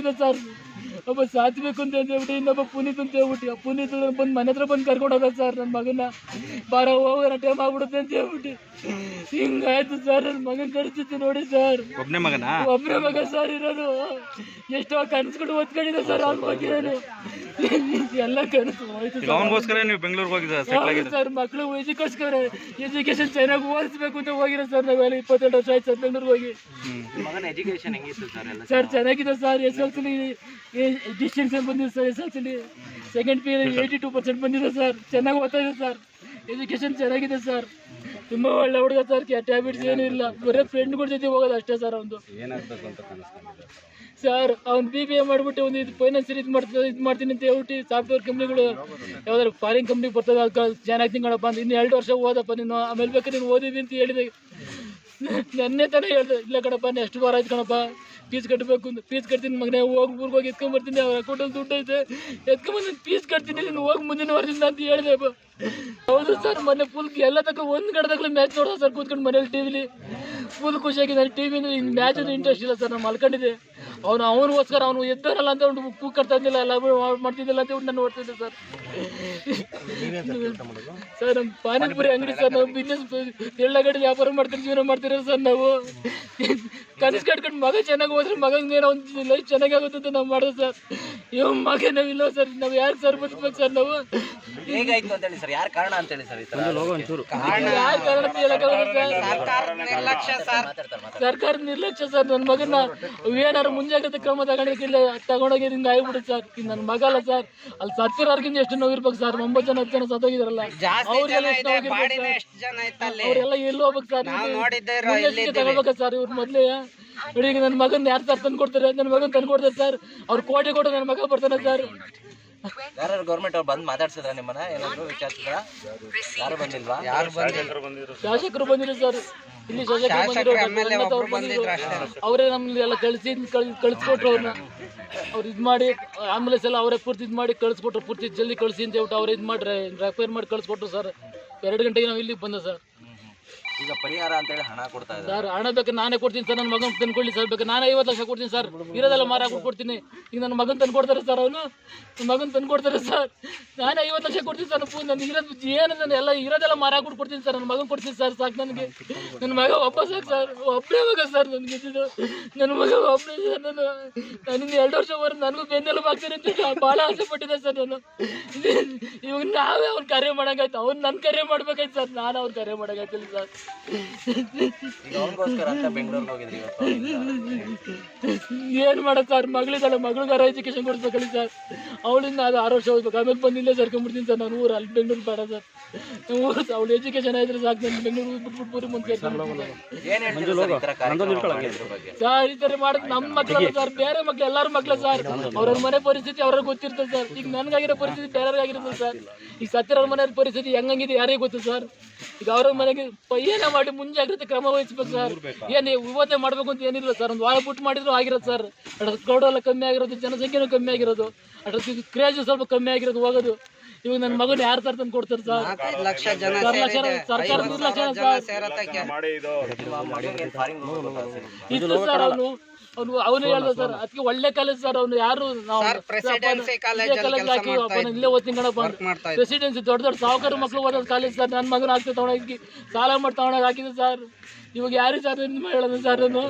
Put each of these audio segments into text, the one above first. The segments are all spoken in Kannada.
ಹೋಗಿದೆ ಸರ್ ಒಬ್ಬ ಸಾತ್ಬೇಕು ಅಂತ ಹೇಳ್ಬಿಟ್ಟು ಇನ್ನೊಬ್ಬ ಪುನೀತ್ ಅಂತ ಹೇಳ್ಬಿಟ್ಟು ಆ ಪುನೀತ್ ಬಂದು ಮನೆ ಹತ್ರ ಬಂದು ಕರ್ಕೊಂಡು ಹೋದ ಸರ್ ನನ್ನ ಮಗನ ಬಾರ ಹೋಗೋಣ ಟೈಮ್ ಆಗ್ಬಿಡುತ್ತೆ ಅಂತ ಹೇಳ್ಬಿಟ್ಟು. ಹಿಂಗಾಯ್ತು ಸರ್ ನನ್ನ ಮಗನ ನೋಡಿ ಸರ್ ಒಬ್ಬನೇ ಮಗನ? ಒಬ್ಬನೇ ಮಗ ಸರ್ ಇರೋದು. ಎಷ್ಟೋ ಕನಸುಗಳು ಓದ್ಕೊಂಡಿದ್ದೆ ಸರ್ ಅವ್ನ ಬಗ್ಗೆ ನಾನು ಎಲ್ಲ ಕನಸು ಹೋಯ್ತು ಅವನಿಗೋಸ್ಕರ ನೀವು ಬೆಂಗಳೂರಿಗೆ ಹೋಗಿದ್ದ ಸರ್ ಮಕ್ಕಳು ಎಜುಕೋಸ್ಕರ ಎಜುಕೇಶನ್ ಚೆನ್ನಾಗಿ ಓದಿಸ್ಬೇಕು ಅಂತ ಹೋಗಿರೋ ಸರ್ ನಾವೆಲ್ಲ ಇಪ್ಪತ್ತೆರಡು ವರ್ಷ ಆಯ್ತು ಸರ್ ಬೆಂಗಳೂರಿಗೆ ಹೋಗಿ. ಮಗನ ಎಜುಕೇಶನ್ ಹೆಂಗಿತ್ತು ಸರ್ ಸರ್ ಚೆನ್ನಾಗಿದೆ ಸರ್ ಎಸ್ ಎಲ್ ಸಿಲಿ ಡಿಸ್ಟಿಂಕ್ಷನ್ ಬಂದಿದೆ sir S L ಸಿಲಿ second P eighty two percent ಬಂದಿದೆ ಸರ್ ಚೆನ್ನಾಗಿ ಓದ್ತಾ ಇದೆ ಸರ್ ಎಜುಕೇಶನ್ ಚೆನ್ನಾಗಿದೆ ಸರ್ ತುಂಬ ಒಳ್ಳೆ ಹುಡುಗ ಸರ್ ಕೆಟ್ಟ ಹ್ಯಾಬಿಟ್ಸ್ ಏನೂ ಇಲ್ಲ. ಬರೀ ಫ್ರೆಂಡ್ಗಳ ಜೊತೆ ಹೋಗೋದು ಅಷ್ಟೇ ಸರ್ ಅವನು ಸರ್ ಅವ್ನು ಬಿ ಬಿ ಎ ಮಾಡಿಬಿಟ್ಟು ಒಂದು ಇದು ಫೈನಾನ್ಸ್ ಇದು ಮಾಡ್ತಾ ಇದು ಮಾಡ್ತೀನಿ ಅಂತ ಹೇಳ್ಬಿಟ್ಟು ಸಾಫ್ಟ್ವೇರ್ ಕಂಪ್ನಿಗಳು ಯಾವ್ದಾದ್ರು ಫಾರಿನ್ ಕಂಪ್ನಿಗೆ ಬರ್ತದೆ ಅದಕ್ಕೆ ಚೆನ್ನಾಗಿ ಆಗ್ತೀನಿ ಕಣಪ್ಪ ಅಂತ ಇನ್ನು ಎರಡು ವರ್ಷ ಓದಪ್ಪ ನೀನು. ಆಮೇಲೆ ಬೇಕಾದ್ರೆ ನೀನು ಓದಿದ್ವಿ ಅಂತ ಹೇಳಿದೆ. ನೆನ್ನೆ ತಾನೇ ಹೇಳ್ದೆ ಇಲ್ಲ ಕಣಪ್ಪ ನೆಕ್ಸ್ಟ್ ವಾರ ಆಯ್ತು ಕಣಪ್ಪ ಫೀಸ್ ಕಟ್ಟಬೇಕು ಅಂತ ಫೀಸ್ ಕಟ್ತೀನಿ ಮಗನೇ ಹೋಗಿ ಊರಿಗೆ ಹೋಗಿ ಎತ್ಕೊಂಬರ್ತೀನಿ ಅವ್ರ ಅಕೌಂಟಲ್ಲಿ ದುಡ್ಡು ಐತೆ. ಎತ್ಕೊಂಬಂದು ಫೀಸ್ ಕಟ್ತೀನಿ ನೀನು ಹೋಗಿ ಮುಂದಿನ ವಾರದಿಂದ ಅಂತ ಹೇಳಿದೆ. ಹೌದು ಸರ್ ಮೊನ್ನೆ ಫುಲ್ ಎಲ್ಲ ತಕ್ಕ ಒಂದು ತಕ್ಕ ಮ್ಯಾಚ್ ನೋಡೋ ಸರ್ ಕೂತ್ಕೊಂಡು ಮನೇಲಿ ಟಿ ವಿಲಿ ಫುಲ್ ಖುಷಿಯಾಗಿದೆ ಟಿ ವಿ ಮ್ಯಾಚ್ ಇಂಟ್ರೆಸ್ಟ್ ಇಲ್ಲ ಸರ್ ನಾನು ಮಲ್ಕೊಂಡಿದ್ದೆ. ಅವನು ಅವನಿಗೋಸ್ಕರ ಅವನು ಎದ್ದಾರಲ್ಲ ಅಂತ ಒಂದು ಬುಕ್ ಕಟ್ತಾ ಇದ್ದಿಲ್ಲ ಎಲ್ಲ ಮಾಡ್ತಿದ್ದಿಲ್ಲ ಅಂತ ನಾನು ನೋಡ್ತಿದ್ದೆ ಸರ್ ಸರ್ ನಮ್ಮ ಪಾನಿಪುರಿ ಅಂಗಡಿ ಸರ್ ನಾವು ಬಿಸ್ನೆಸ್ ಎಳ್ಳಗಡೆ ವ್ಯಾಪಾರ ಮಾಡ್ತೀರಿ ಜೀವನ ಮಾಡ್ತೀರ ಸರ್ ನಾವು. ಕನಸು ಕಟ್ಕೊಂಡು ಮಗ ಚೆನ್ನಾಗಿ ಹೋದ್ರೆ ಮಗನಿಗೆ ಏನೋ ಒಂದು ಲೈಫ್ ಚೆನ್ನಾಗಿ ಆಗುತ್ತೆ ಅಂತ ನಾವು ಮಾಡೋದು ಸರ್. ಇವ್ ಮಗ ನಾವಿಲ್ಲ ಸರ್. ನಾವು ಯಾರು ಸರ್ ಬದುಕ್ಬೇಕು ಸರ್ ನಾವು? ಹೇಗಾಯ್ತು ಅಂತ ಹೇಳಿ ಸರ್? ಯಾರು ಕಾರಣ ಅಂತ ಹೇಳಿ ಸರ್ ಈ ತರ? ಯಾರು ಕಾರಣ ಅಂತ ಹೇಳಕ್ಕಾಗಲ್ಲ ಸರ್. ಸರ್ಕಾರದ ನಿರ್ಲಕ್ಷ್ಯ ಸರ್. ನನ್ನ ಮಗನ ಏನಾರು ಮುಂಜಾಗ್ರತೆ ಕ್ರಮ ತಗೊಂಡಿಲ್ಲ ತಗೊಂಡೋಗಿ ಹಿಂಗೆ ಆಗ್ಬಿಡುತ್ತೆ ಸರ್. ನನ್ನ ಮಗ ಅಲ್ಲ ಸರ್. ಅಲ್ಲಿ ಸತ್ತಿರೋರ್ಗಿಂತ ಎಷ್ಟು ನೋವಿರ್ಬೇಕು ಸರ್? ಒಂಬತ್ತು ಜನ ಹತ್ತು ಜನ ಸತ್ತೋಗಿದಾರಲ್ಲ. ಅವ್ರೆಲ್ಲ ಎಲ್ಲಿ ಹೋಗ್ಬೇಕು ಸರ್? ಮುನ್ನೆಚ್ಚರಿಕೆ ತಗೋಬೇಕಾ ಸರ್ ಇವ್ರ ಮೊದಲೇ? ನೋಡಿ ಈಗ ನನ್ನ ಮಗನ ಯಾರು ಸರ್ ತಂದು ಕೊಡ್ತಾರೆ? ನನ್ನ ಮಗನ ತಂದು ಕೊಡ್ತಾರೆ ಸರ್. ಅವ್ರು ಕೋಟೆ ಕೊಟ್ಟು ನನ್ನ ಮಗ ಬರ್ತಾನೆ ಸರ್. ಯಾರು ಗೌರ್ಮೆಂಟ್ ಅವ್ರು ಬಂದು ಮಾತಾಡ್ಸಿದ್ರ ನಿಮ್ಮನ್ನ? ಏನಾದ್ರು ವಿಚಾರಿಸಿದ್ರ? ಯಾರು ಬಂದಿಲ್ವಾ? ಯಾರು ಬಂದಿಲ್ಲ. ಶಾಸಕರು ಬಂದಿದ್ರು ಸರ್. ಇಲ್ಲಿ ಶಾಸಕರು ಬಂದಿದ್ರು ಅವ್ರು ಬಂದಿದ್ರು ಅವರೇ ನಮ್ಮಲ್ಲಿ ಎಲ್ಲ ಕಳಿಸಿ ಕಳಿಸ್ಕೊಟ್ರು ಅವ್ರನ್ನ ಅವ್ರು ಇದು ಮಾಡಿ ಆಂಬುಲೆನ್ಸ್ ಎಲ್ಲ ಅವರೇ ಪೂರ್ತಿ ಇದು ಮಾಡಿ ಕಳಿಸ್ಕೊಟ್ರು ಪೂರ್ತಿ ಜಲ್ದಿ ಕಳಿಸಿ ಅಂತ ಹೇಳ್ಬಿಟ್ಟು ಅವ್ರು ಇದು ಮಾಡ್ರೆ ರೆಫೈರ್ ಮಾಡಿ ಕಳಿಸ್ಕೊಟ್ರು ಸರ್. ಎರಡು ಗಂಟೆಗೆ ನಾವು ಇಲ್ಲಿಗೆ ಬಂದ ಸರ್. ಈಗ ಪರಿಹಾರ ಅಂತ ಹೇಳಿ ಹಣ ಕೊಡ್ತಾ ಇದ್ದಾರೆ. ಸರ್ ಹಣ ಬೇಕು ನಾನೇ ಕೊಡ್ತೀನಿ ಸರ್, ನನ್ನ ಮಗನ್ ತಂದ್ಕೊಳ್ಳಿ ಸರ್, ಬೇಕು. ನಾನೇ ಐವತ್ತು ಲಕ್ಷ ಕೊಡ್ತೀನಿ ಸರ್. ಇರೋದೆಲ್ಲ ಮಾರ ಕೊಡ್ತೀನಿ. ಈಗ ನನ್ನ ಮಗನ್ ತಂದು ಕೊಡ್ತಾರೆ ಸರ್ ಅವನು. ನನ್ನ ಮಗನ್ ತಂದು ಕೊಡ್ತಾರೆ ಸರ್. ನಾನೇ ಐವತ್ತು ಲಕ್ಷ ಕೊಡ್ತೀನಿ ಸರ್, ನನ್ನ ಇರೋದು ಏನು ನಾನು ಎಲ್ಲ ಇರೋದೆಲ್ಲ ಮಾರ ಕೊಡ್ತೀನಿ ಸರ್. ನನ್ನ ಮಗನ್ ಕೊಡ್ತೀನಿ ಸರ್, ಸಾಕು ನನಗೆ. ನನ್ನ ಮಗ ವಾಪಸ್ ಸಾಕು ಸರ್ ಒಬ್ಬನೇ ಮಗ ಸರ್ ನನಗೆ ನನ್ನ ಮಗ ಒಬ್ಬನೇ ಸರ್ ನಾನು. ನಾನು ಎರಡು ವರ್ಷ ಬರೋ ನನಗೂ ಬೆನ್ನೆಲ್ಲ ಆಗ್ತೀನಿ ಅಂತ ಭಾಳ ಆಸೆ ಪಟ್ಟಿದ್ದೆ ಸರ್ ನಾನು. ಇವಾಗ ನಾವೇ ಅವ್ನು ಕರೆ ಮಾಡೋಂಗಾಯ್ತು. ಅವ್ನು ನನ್ನ ಕರೆ ಮಾಡ್ಬೇಕಾಯ್ತು ಸರ್, ನಾನು ಅವ್ರು ಕರೆ ಮಾಡೋಂಗಾಯ್ತಿಲ್ಲ ಸರ್. ಈಗ ಮಾಡಕ್ ಅಂತ ಬೆಂಗಳೂರಿಗೆ ಹೋಗಿದ್ರಿ ಇವತ್ತು ಏನು ಮಾಡೋದು ಸರ್? ಮಗಳಿದ್ದಲ್ಲ ಮಗಳಿಗಾರ ಎಜುಕೇಶನ್ ಕೊಡ್ಸ್ಬೇಕಲ್ಲ ಸರ್. ಅವಳಿಂದ ಅದು ಆರು ವರ್ಷ ಹೋಗ್ಬೇಕು. ಆಮೇಲೆ ಬಂದು ಇಲ್ಲೇ ಸೇರ್ಕೊಂಡ್ಬಿಡ್ತೀನಿ ಸರ್. ನಾನು ಊರು ಅಲ್ಲಿ ಬೆಂಗಳೂರು ಬೇಡ ಸರ್. ಊರು ಅವಳು ಎಜುಕೇಶನ್ ಆಯ್ತು ಸಾಕು. ನಾನು ಬೆಂಗಳೂರು ಬಿಟ್ಬಿಟ್ಟು ಪೂರಿ ಮುಂದೆ ಹೇಳ್ತೀರಾ ಸರ್ ಈ ತರ ಥರ ಮಾಡೋದು ನಮ್ಮ ಮಕ್ಕಳಲ್ಲ ಸರ್. ಬೇರೆ ಮಕ್ಳು ಎಲ್ಲರ ಮಕ್ಳು ಸರ್. ಅವ್ರವ್ರ ಮನೆ ಪರಿಸ್ಥಿತಿ ಅವ್ರಿಗೆ ಗೊತ್ತಿರ್ತದೆ ಸರ್. ಈಗ ನನಗಾಗಿರೋ ಪರಿಸ್ಥಿತಿ ಬೇರೆಯವ್ರಿಗಾಗಿರ್ತದೆ ಸರ್. ಈಗ ಸತ್ತಿರೋರ ಮನೆ ಪರಿಸ್ಥಿತಿ ಹೆಂಗಂಗಿದೆ ಯಾರಿಗೆ ಗೊತ್ತು ಸರ್? ಈಗ ಅವ್ರ ಮನೆಗೆ ಪ- ಏನೇ ಮಾಡಿ ಮುಂಜಾಗ್ರತೆ ಕ್ರಮ ವಹಿಸ್ಬೇಕು ಸರ್. ಏನು ಇವತ್ತೇ ಮಾಡ್ಬೇಕು ಅಂತ ಏನಿಲ್ಲ ಸರ್. ಒಂದು ವಾರ ಬಿಟ್ಟು ಮಾಡಿದ್ರು ಆಗಿರೋದು ಸರ್. ಅದ್ರ ಕ್ರೌಡ್ ಎಲ್ಲ ಕಮ್ಮಿ ಆಗಿರೋದು ಜನಸಂಖ್ಯೆನೂ ಕಮ್ಮಿ ಆಗಿರೋದು. ಅದ್ರ ಕ್ರೇಜ್ ಸ್ವಲ್ಪ ಕಮ್ಮಿ ಆಗಿರೋದು ಹೋಗೋದು. ಇವಾಗ ನನ್ನ ಮಗನ ಯಾರು ತರ ತಂದು ಕೊಡ್ತಾರೆ ಸರ್? ಲಕ್ಷ ಜನ ಸರ್ ಸರ್ಕಾರ ನಿರ್ಲಕ್ಷ್ಯ ಸರ್ ಅವನು. ಅವನು ಅವನು ಹೇಳ್ದ ಸರ್ ಅದಕ್ಕೆ ಒಳ್ಳೆ ಕಾಲೇಜ್ ಸರ್ ಅವನು ಯಾರು ಹಾಕಿ ಇಲ್ಲೇ ಓದ್ತೀನಿ ಕಣಪ್ಪ. ಪ್ರೆಸಿಡೆನ್ಸಿ ದೊಡ್ಡ ದೊಡ್ಡ ಸಾವುಕಾರ ಮಕ್ಕಳು ಓದೋದು ಕಾಲೇಜ್ ಸರ್ ನನ್ನ ಮಗನ ಆಗ್ತದೆ ತಗೊಂಡೋಗಿ ಸಾಲ ಮಾಡಿ ತಗೊಂಡೋಗಿ ಹಾಕಿದ್ರು ಸರ್. ಇವಾಗ ಯಾರು ಸರ್ ಏನು ಹೇಳೋದು ಸರ್ ಅವನು?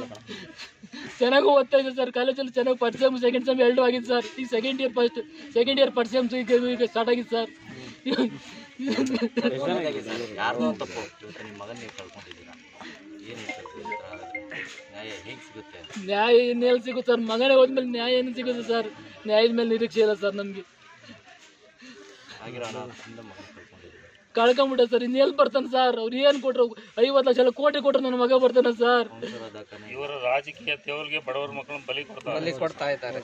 ಚೆನ್ನಾಗಿ ಓದ್ತಾ ಇದ್ದೆ ಸರ್ ಕಾಲೇಜಲ್ಲಿ ಚೆನ್ನಾಗಿ ಫಸ್ಟ್ ಸೆಮ್ ಸೆಕೆಂಡ್ ಸೆಮ್ ಎರಡು ಆಗಿದೆ ಸರ್. ಈ second year first second year first sem ಈಗ ಈಗ ಸ್ಟಾರ್ಟ್ ಆಗಿದೆ ಸರ್. ಯಾರು ತಪ್ಪು. ನಿಮ್ಮ ಮಗನ ನೀವು ಕಳ್ಕೊಂಡಿದ್ದೀರಾ. ಸಿಗುತ್ತೆ. ನ್ಯಾಯ ಇನ್ನೆಲ್ಲಿ ಸಿಗುತ್ತೆ ಸರ್? ಮಗನೇ ಹೋದ್ಮೇಲೆ ನ್ಯಾಯ ಏನು ಸಿಗುತ್ತೆ ಸರ್? ನ್ಯಾಯದ ಮೇಲೆ ನಿರೀಕ್ಷೆ ಇಲ್ಲ ಸರ್ ನಮಗೆ. ಆಗಿರೋ ಅನಾಹುತದಿಂದ ಮಗನ ಕಳ್ಕೊಂಡಿದ್ದೀರಾ ಕಳ್ಕೊಂಬಿಟ್ಟೆ ಸರ್. ಇನ್ನೆಲ್ಲಿ ಬರ್ತಾನೆ ಸರ್? ಅವ್ರು ಏನು ಕೊಟ್ರು? ಐವತ್ತು ಲಕ್ಷ ಎಲ್ಲ ಕೋಟಿ ಕೊಟ್ರು ನನ್ನ ಮಗ ಬರ್ತಾನೆ ಸರ್. ದಾಖಲೆ ಇವರ ರಾಜಕೀಯ ತೇವರಿಗೆ ಬಡವರ ಮಕ್ಕಳನ್ನ ಬಲಿ ಕೊಡ್ತಾರೆ ಬಲಿ ಕೊಡ್ತಾ ಇದ್ದಾರೆ.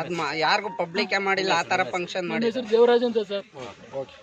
ಅದ್ ಯಾರಿಗೂ ಪಬ್ಲಿಕ್ ಮಾಡಿಲ್ಲ ಆ ತರ ಫಂಕ್ಷನ್ ನನ್ನ ಮಾಡಿ ಹೆಸರು ದೇವರಾಜ್ ಅಂತ ಸರ್. ಓಕೆ.